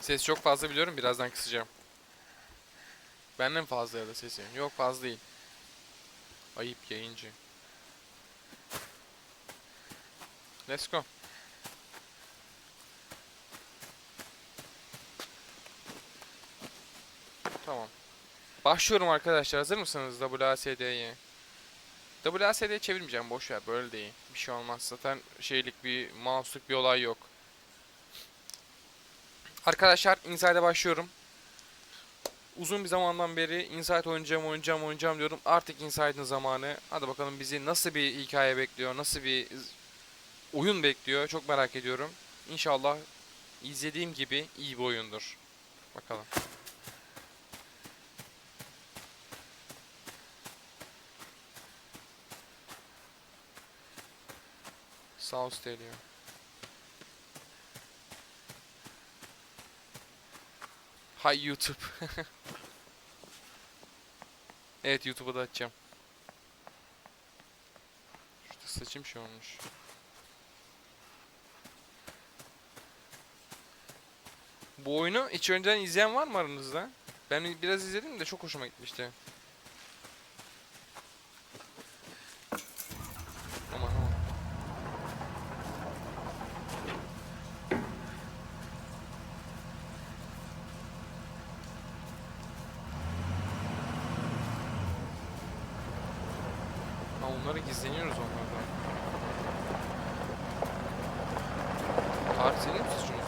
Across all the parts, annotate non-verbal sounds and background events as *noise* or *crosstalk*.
Ses çok fazla biliyorum birazdan kısacağım. Benden fazla ya da sesi. Yok fazla değil. Ayıp yayıncı. Let's go. Tamam. Başlıyorum arkadaşlar. Hazır mısınız WASD'ye? WASD'ye çevirmeyeceğim. Boş ver. Böyle değil. Bir şey olmaz. Zaten şeylik bir mouse'luk bir olay yok. Arkadaşlar Inside'e başlıyorum. Uzun bir zamandan beri Inside oynayacağım, oynayacağım, oynayacağım diyorum. Artık Inside'ın zamanı. Hadi bakalım bizi nasıl bir hikaye bekliyor, nasıl bir oyun bekliyor çok merak ediyorum. İnşallah izlediğim gibi iyi bir oyundur. Bakalım. South geliyor. Hay YouTube. *laughs* evet YouTube'a da açacağım. Şurada saçım şey olmuş. Bu oyunu hiç önceden izleyen var mı aranızda? Ben biraz izledim de çok hoşuma gitmişti. Aman aman. Ha onları gizleniyoruz onlardan. Tarih senin mi suçunuz?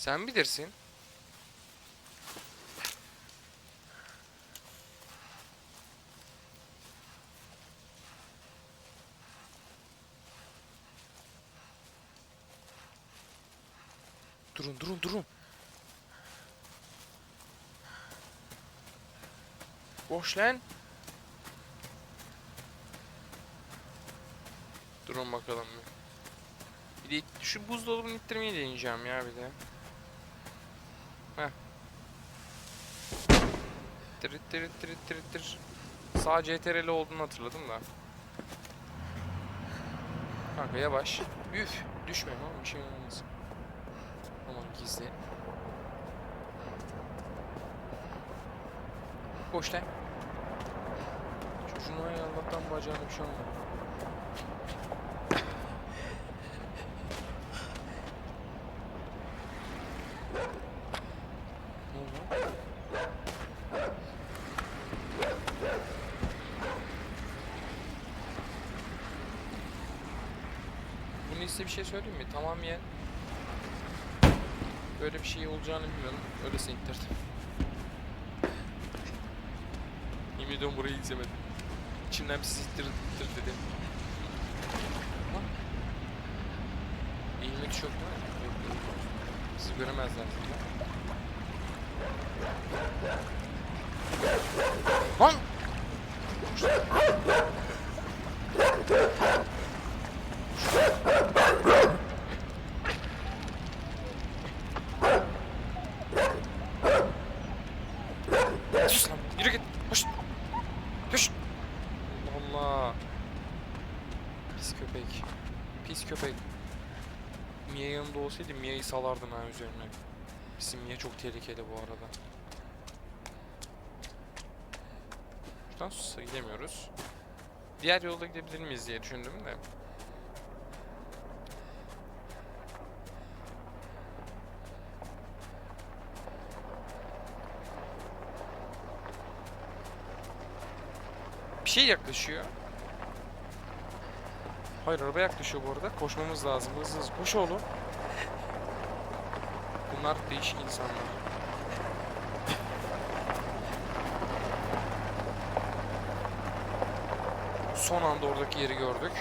Sen bilirsin. Durun durun durun. Boş lan. Durun bakalım bir. Bir de şu buzdolabını ittirmeyi deneyeceğim ya bir de. Tır tır tır tır tır. Sağ CTRL olduğunu hatırladım da. Kanka yavaş. Üf. Düşme oğlum bir şey olmaz. Aman gizli. Boş lan. Çocuğun ay Allah'tan bacağına bir şey olmadı. Ne oldu? Bunu size bir şey söyleyeyim mi? Tamamen böyle bir şey olacağını bilmiyordum. Öylesine ittirdim. Yemin ediyorum burayı izlemedim. İçimden bir ses ittir, ittir dedi. Lan. Eğilme mu? Yok, yok. Sizi göremezler zaten. Lan! Yürü git! Hoş! Düş! Allah Allah! Pis köpek. Pis köpek. Mia yanında olsaydı Mia'yı salardım ha üzerine. Bizim Mia çok tehlikeli bu arada. Şuradan susa gidemiyoruz. Diğer yolda gidebilir miyiz diye düşündüm de. Bir şey yaklaşıyor. Hayır araba yaklaşıyor bu arada. Koşmamız lazım. Hızlı hızlı koş oğlum. Bunlar değişik insanlar. Son anda oradaki yeri gördük.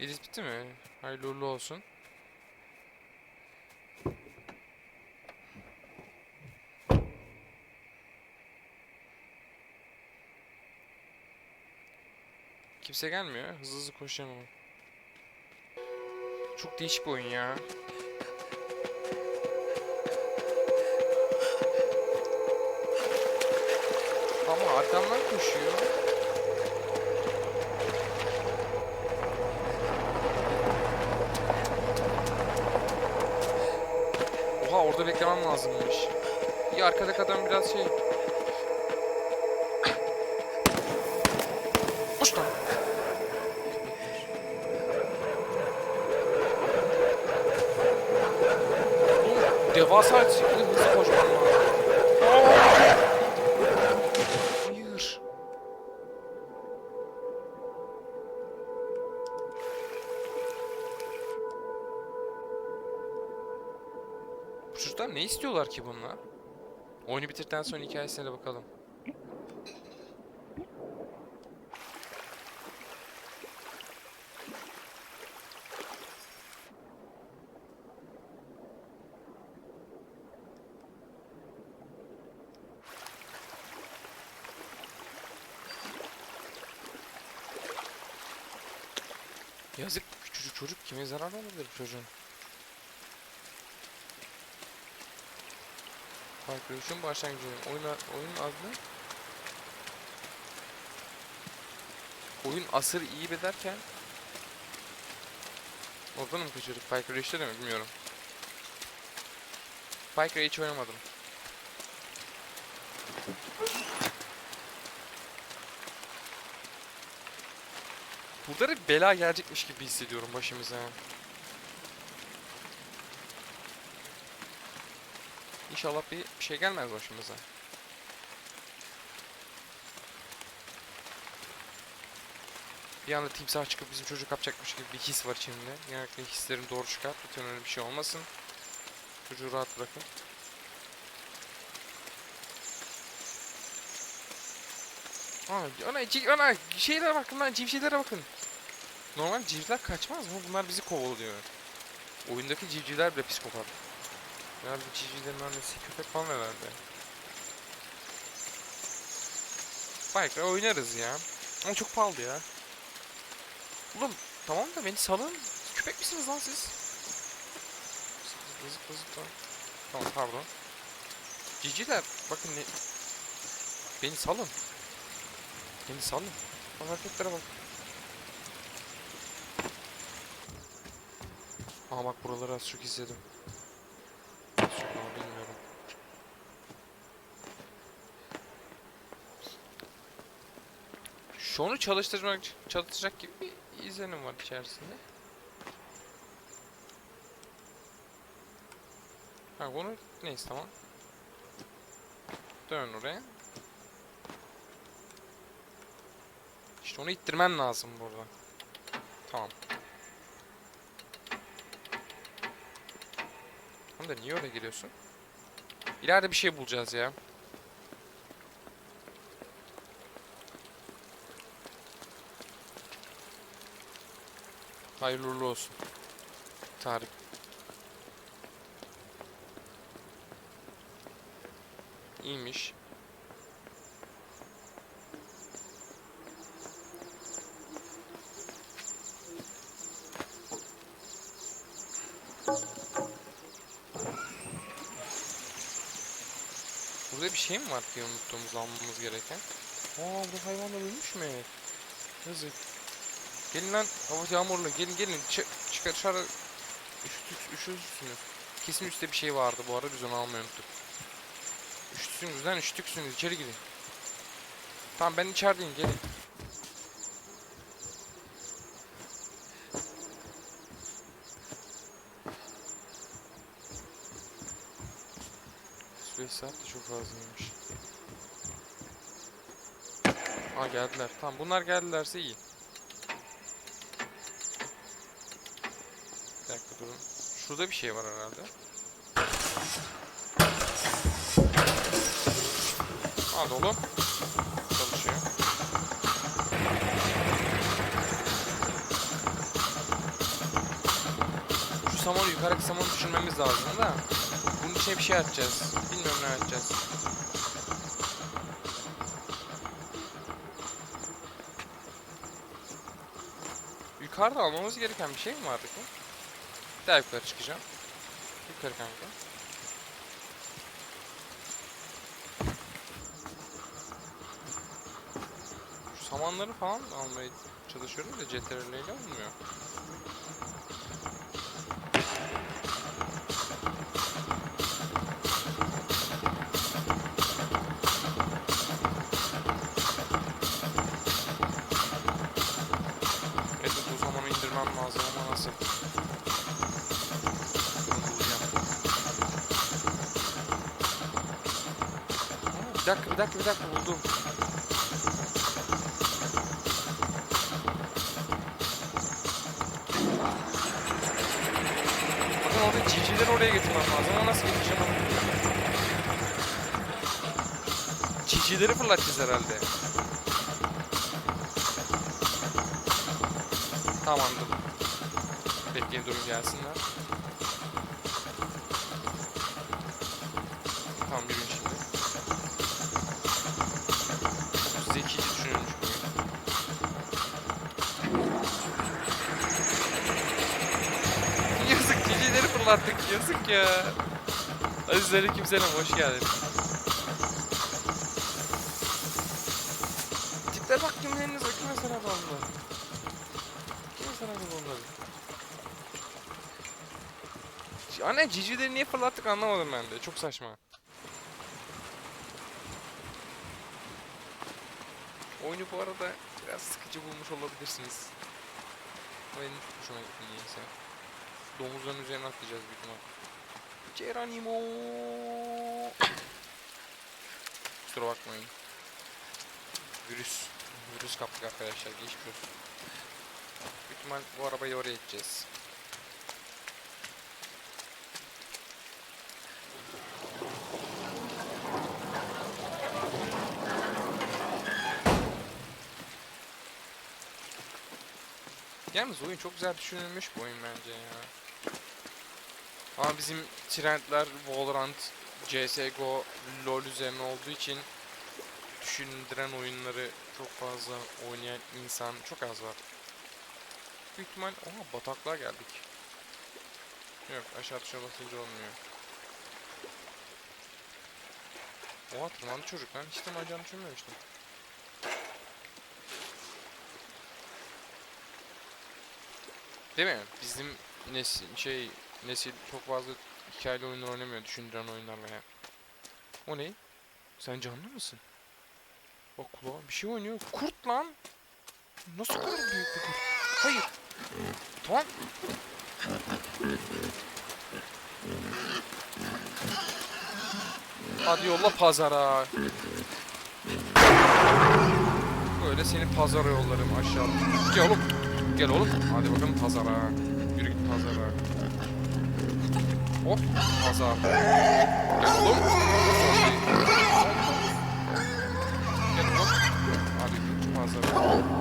Edit bitti mi? Hayırlı uğurlu olsun. Kimse gelmiyor. Hızlı hızlı koşacağım ama. Çok değişik bir oyun ya. Ama arkamdan koşuyor. Oha orada beklemem lazımmış. İyi arkadaki adam biraz şey. Devasa şekilde hızlı koşmam lazım. Hayır. Bu çocuklar ne istiyorlar ki bunlar? Oyunu bitirdikten sonra hikayesine de bakalım. Yazık küçücük çocuk kime zarar olabilir çocuğun? Farklı başlangıcı. Oyun, oyun adı Oyun asır iyi bederken Oradan mı kaçırdık? Far Cry 3'te de mi bilmiyorum. Cry hiç oynamadım. Burada da bela gelecekmiş gibi hissediyorum başımıza. İnşallah bir şey gelmez başımıza. Bir anda timsah çıkıp bizim çocuk kapacakmış gibi bir his var içimde. Genellikle hislerim doğru çıkar. Lütfen öyle bir şey olmasın. Çocuğu rahat bırakın. Ana, ci- ana şeylere bakın lan civcivlere bakın. Normal civcivler kaçmaz mı? Bunlar bizi kovalıyor. Oyundaki civcivler bile psikopat. Herhalde civcivlerin annesi köpek falan herhalde. Bike oynarız ya. Ama çok pahalı ya. Oğlum tamam da beni salın. Köpek misiniz lan siz? Yazık yazık tamam. Tamam pardon. Ciciler bakın ne... Beni salın. Beni salın. Bak hareketlere bak. Aa bak buraları az çok izledim. Az çok bilmiyorum. Şu onu çalıştırmak, çalıştıracak gibi bir izlenim var içerisinde. Ha bunu neyse tamam. Dön oraya. İşte onu ittirmen lazım burada. Tamam. Da niye öyle giriyorsun? İleride bir şey bulacağız ya. Hayırlı olsun. Tarık. İyiymiş. Burada bir şey mi var ki unuttuğumuz almamız gereken? Aa bu hayvanlar ölmüş mü? Yazık. Gelin lan hava yağmurlu gelin gelin Ç çıkar dışarı Üşütük, üşürsünüz. Kesin üstte bir şey vardı bu arada biz onu almayı unuttuk. Üşütüksünüz lan üşütüksünüz içeri girin. Tamam ben içerideyim gelin. Çok fazlaymış. Aa geldiler. Tamam bunlar geldilerse iyi. Bir dakika durun. Şurada bir şey var herhalde. Aa dolu. Çalışıyor. samanı yukarıdaki samanı düşürmemiz lazım da. İçine bir şey atacağız. Bilmiyorum ne atacağız. Yukarıda almamız gereken bir şey mi vardı ki? Bir daha yukarı çıkacağım. Yukarı kanka. Şu samanları falan almaya çalışıyorum da CTRL ile olmuyor. Evet bu zamanı indirmem lazım Bir dakika bir dakika bir dakika buldum. Bakın orada civcivleri oraya getirmem lazım ama nasıl getireceğim onu. Civcivleri fırlatacağız herhalde. Tamam dur. Bekleyin durun gelsinler. Tamam yürüyün şimdi. Çok zekice düşünülmüş bu oyun. Yazık cicileri fırlattık yazık ya. Aziz Aleykümselam hoş geldin. Tiplere bak kimleriniz bak kime sana bağlı. Kime sana bağlı. Anne cicileri niye fırlattık anlamadım ben de çok saçma. Oyunu bu arada biraz sıkıcı bulmuş olabilirsiniz. Benim hoşuma gitti niyeyse. Domuzların üzerine atlayacağız büyük ihtimal. Geronimo. Kusura bakmayın. Virüs. Virüs kaptık arkadaşlar. Geçmiş olsun. Büyük bu arabayı oraya gideceğiz. Yalnız oyun çok güzel düşünülmüş bu oyun bence ya. Ama bizim trendler Valorant, CSGO, LoL üzerine olduğu için düşündüren oyunları çok fazla oynayan insan çok az var. Büyük ihtimal oha bataklığa geldik. Yok aşağı tuşa basınca olmuyor. Oha tırmandı çocuk lan hiç tırmanacağını düşünmemiştim. Değil mi? Bizim nesil şey nesil çok fazla hikayeli oyunlar oynamıyor, düşündüren oyunlar veya. O ne? Sen canlı mısın? Bak kulağa bir şey oynuyor. Kurt lan. Nasıl kurt büyük bir kurt? Hayır. Tamam. Hadi yolla pazara. Böyle seni pazara yollarım aşağı. Gel oğlum. Gel oğlum. Hadi bakalım pazara. Yürü git pazara. Hop pazar. Gel oğlum. Gel oğlum. Hadi git pazara.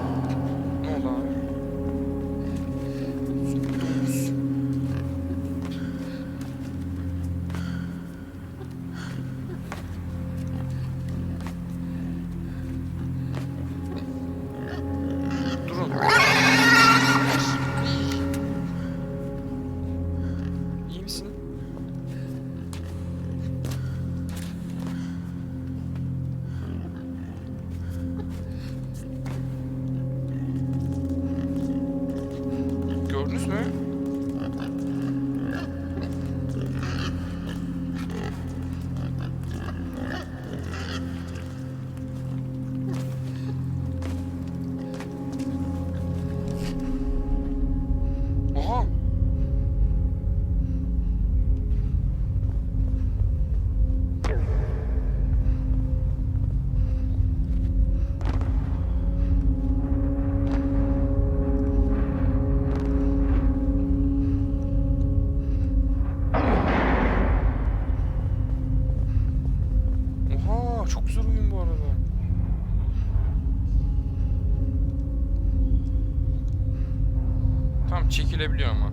Çekilebiliyor ama.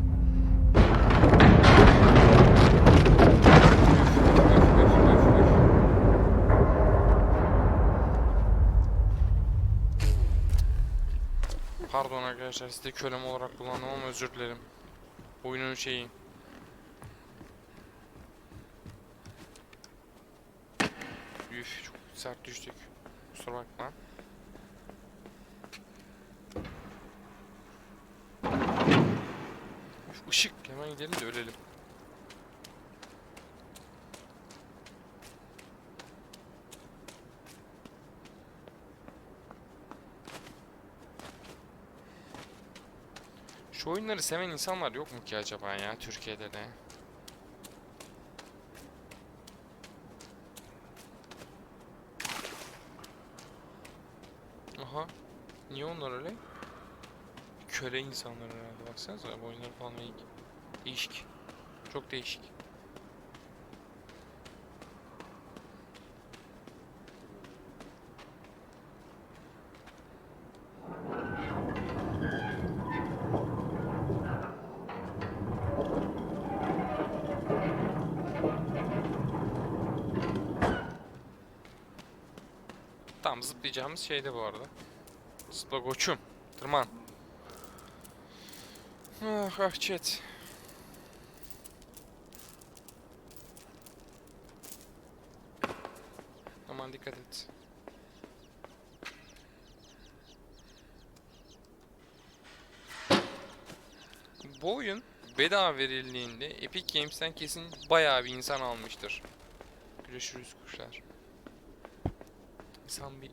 Pardon arkadaşlar sizi kölem olarak kullandım ama özür dilerim. Oyunun şeyi. Üf çok sert düştük. Kusura bakma. Işık hemen gidelim de ölelim. Şu oyunları seven insanlar yok mu ki acaba ya Türkiye'de de? Aha. Niye onlar öyle? Köle insanlar herhalde. Baksanıza bu oyunları falan. Değişik. Çok değişik. Tam zıplayacağımız şeyde bu arada. Zıpla koçum. Tırman. Ah ah chat. Aman dikkat et. Bu oyun bedava verildiğinde Epic Games'ten kesin bayağı bir insan almıştır. Görüşürüz kuşlar. İnsan bir...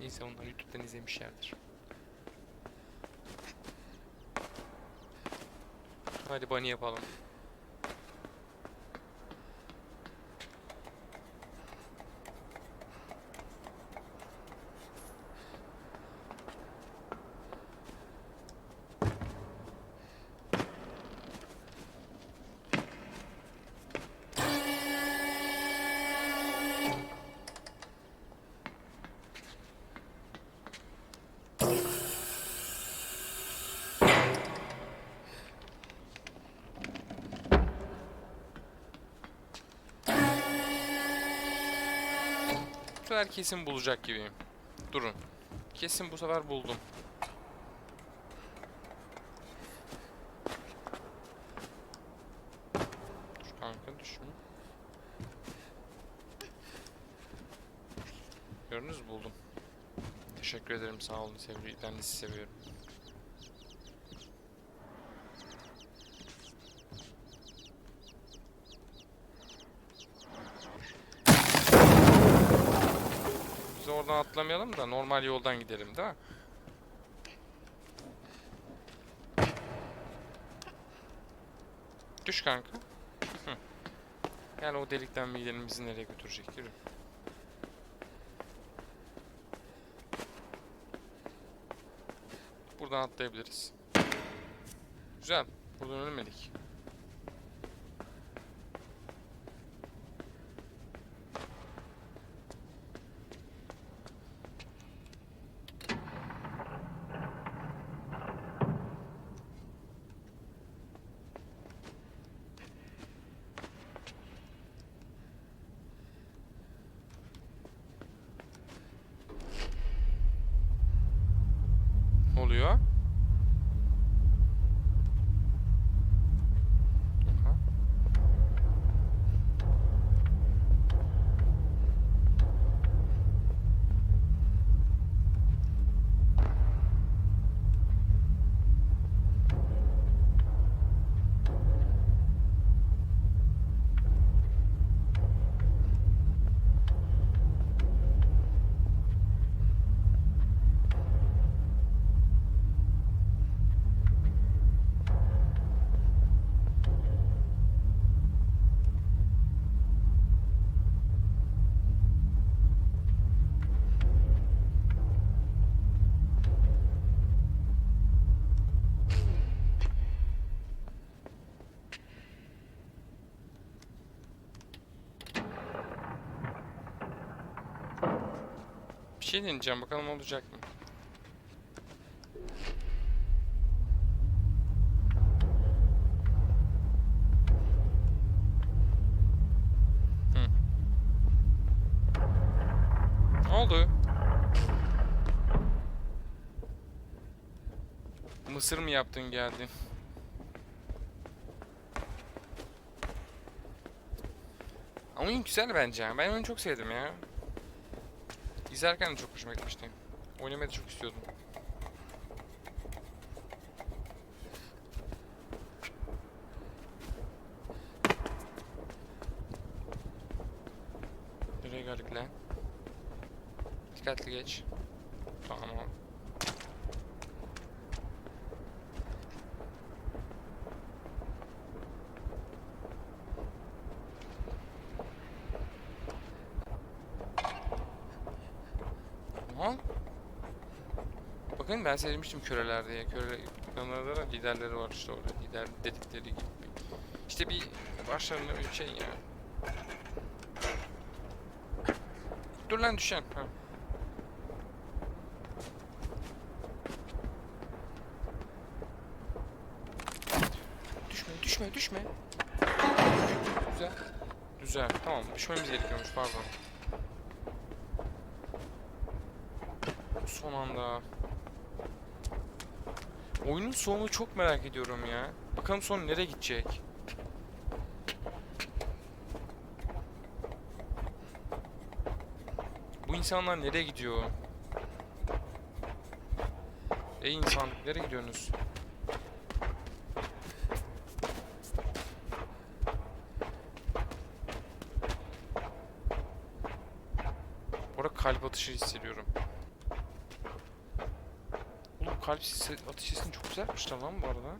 Neyse onlar YouTube'dan izlemişlerdir. Hadi bunny yapalım. Bu sefer kesin bulacak gibiyim. Durun. Kesin bu sefer buldum. Dur kanka düşme. Gördünüz mü buldum. Teşekkür ederim sağ olun sevgili. Ben de sizi seviyorum. Oradan atlamayalım da normal yoldan gidelim değil mi? Düş kanka. Hı. Gel o delikten bir gidelim bizi nereye götürecek yürü. Buradan atlayabiliriz. Güzel. Buradan ölmedik. şey deneyeceğim bakalım olacak mı? Hı. Mısır mı yaptın geldin? Ama oyun güzel bence. Ben onu çok sevdim ya. İzlerken de çok hoşuma gitmişti. Oynamayı da çok istiyordum. Nereye geldik lan? Dikkatli geç. Tamam. Aha. Bakın ben söylemiştim köreler diye. Köre yanlarda da liderleri var işte orada. Lider dedikleri gibi. İşte bir başlarında bir şey ya. Dur lan düşen. Ha. Düşme, düşme, düşme. Güzel. Güzel. Tamam, düşmemiz gerekiyormuş pardon. Son anda. Oyunun sonunu çok merak ediyorum ya. Bakalım son nereye gidecek? Bu insanlar nereye gidiyor? Ey insan, nereye gidiyorsunuz? Bu kalp atışı hissediyorum. Kalp atış sesini çok güzel yapmışlar lan bu arada.